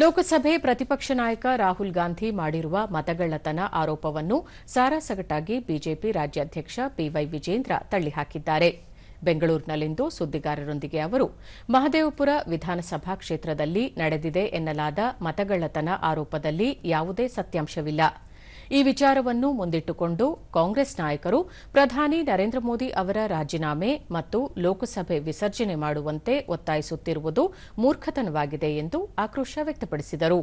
ಲೋಕಸಭೆ ಪ್ರತಿಪಕ್ಷ ನಾಯಕ ರಾಹುಲ್ ಗಾಂಧಿ ಮಾಡಿರುವ ಮತಗಳ್ಳತನ ಆರೋಪವನ್ನು ಸಾರಾಸಗಟಾಗಿ ಬಿಜೆಪಿ ರಾಜ್ಯಾಧ್ಯಕ್ಷ ಪಿವೈ ವಿಜೇಂದ್ರ ತಳ್ಳಿಹಾಕಿದ್ದಾರೆ. ಬೆಂಗಳೂರಿನಲ್ಲಿಂದು ಸುದ್ದಿಗಾರರೊಂದಿಗೆ ಅವರು, ಮಹದೇವಪುರ ವಿಧಾನಸಭಾ ಕ್ಷೇತ್ರದಲ್ಲಿ ನಡೆದಿದೆ ಎನ್ನಲಾದ ಮತಗಳ್ಳತನ ಆರೋಪದಲ್ಲಿ ಯಾವುದೇ ಸತ್ಯಾಂಶವಿಲ್ಲ. ಈ ವಿಚಾರವನ್ನು ಮುಂದಿಟ್ಟುಕೊಂಡು ಕಾಂಗ್ರೆಸ್ ನಾಯಕರು ಪ್ರಧಾನಿ ನರೇಂದ್ರ ಮೋದಿ ಅವರ ರಾಜೀನಾಮೆ ಮತ್ತು ಲೋಕಸಭೆ ವಿಸರ್ಜನೆ ಮಾಡುವಂತೆ ಒತ್ತಾಯಿಸುತ್ತಿರುವುದು ಮೂರ್ಖತನವಾಗಿದೆ ಎಂದು ಆಕ್ರೋಶ ವ್ಯಕ್ತಪಡಿಸಿದರು.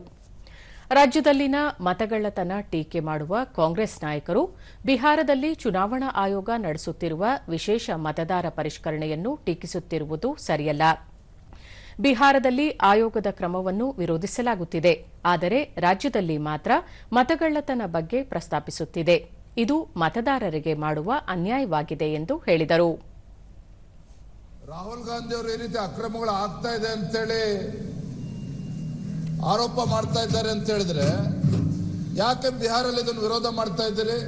ರಾಜ್ಯದಲ್ಲಿನ ಮತಗಳ್ಳತನ ಟೀಕೆ ಮಾಡುವ ಕಾಂಗ್ರೆಸ್ ನಾಯಕರು ಬಿಹಾರದಲ್ಲಿ ಚುನಾವಣಾ ಆಯೋಗ ನಡೆಸುತ್ತಿರುವ ವಿಶೇಷ ಮತದಾರ ಪರಿಷ್ಕರಣೆಯನ್ನು ಟೀಕಿಸುತ್ತಿರುವುದು ಸರಿಯಲ್ಲ. ಬಿಹಾರದಲ್ಲಿ ಆಯೋಗದ ಕ್ರಮವನ್ನು ವಿರೋಧಿಸಲಾಗುತ್ತಿದೆ. ಆದರೆ ರಾಜ್ಯದಲ್ಲಿ ಮಾತ್ರ ಮತಗಳ್ಳತನ ಬಗ್ಗೆ ಪ್ರಸ್ತಾಪಿಸುತ್ತಿದೆ. ಇದು ಮತದಾರರಿಗೆ ಮಾಡುವ ಅನ್ಯಾಯವಾಗಿದೆ ಎಂದು ಹೇಳಿದರು. ರಾಹುಲ್ ಗಾಂಧಿ ಅವರು ಈ ರೀತಿ ಅಕ್ರಮಗಳು ಆಗ್ತಾ ಇದೆ ಅಂತೇಳಿ ಆರೋಪ ಮಾಡ್ತಾ ಇದ್ದಾರೆ ಅಂತ ಹೇಳಿದ್ರೆ, ಯಾಕೆ ಬಿಹಾರಲ್ಲಿ ಇದನ್ನು ವಿರೋಧ ಮಾಡ್ತಾ ಇದ್ದೀರಿ?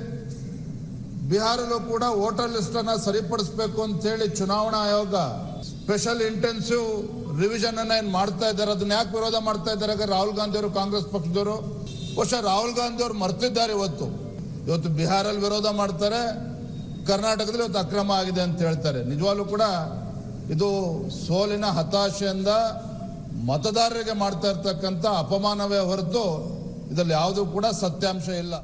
ಬಿಹಾರಲ್ಲೂ ಕೂಡ ವೋಟರ್ ಲಿಸ್ಟ್ ಅನ್ನ ಸರಿಪಡಿಸಬೇಕು ಅಂತ ಹೇಳಿ ಚುನಾವಣಾ ಆಯೋಗ ಸ್ಪೆಷಲ್ ಇಂಟೆನ್ಸಿವ್ ರಿವಿಷನ್ ಅನ್ನ ಏನ್ ಮಾಡ್ತಾ ಇದ್ದಾರೆ? ಅದನ್ನ ಯಾಕೆ ವಿರೋಧ ಮಾಡ್ತಾ ಇದ್ದಾರೆ? ರಾಹುಲ್ ಗಾಂಧಿ ಅವರು ಕಾಂಗ್ರೆಸ್ ಪಕ್ಷದವರು. ಬಹುಶಃ ರಾಹುಲ್ ಗಾಂಧಿ ಅವರು ಮರ್ತಿದ್ದಾರೆ ಇವತ್ತು. ಇವತ್ತು ಬಿಹಾರಲ್ಲಿ ವಿರೋಧ ಮಾಡ್ತಾರೆ, ಕರ್ನಾಟಕದಲ್ಲಿ ಇವತ್ತು ಅಕ್ರಮ ಆಗಿದೆ ಅಂತ ಹೇಳ್ತಾರೆ. ನಿಜವಾಗ್ಲೂ ಕೂಡ ಇದು ಸೋಲಿನ ಹತಾಶೆಯಿಂದ ಮತದಾರರಿಗೆ ಮಾಡ್ತಾ ಇರ್ತಕ್ಕಂಥ ಅಪಮಾನವೇ ಹೊರತು ಇದರಲ್ಲಿ ಯಾವುದೂ ಕೂಡ ಸತ್ಯಾಂಶ ಇಲ್ಲ.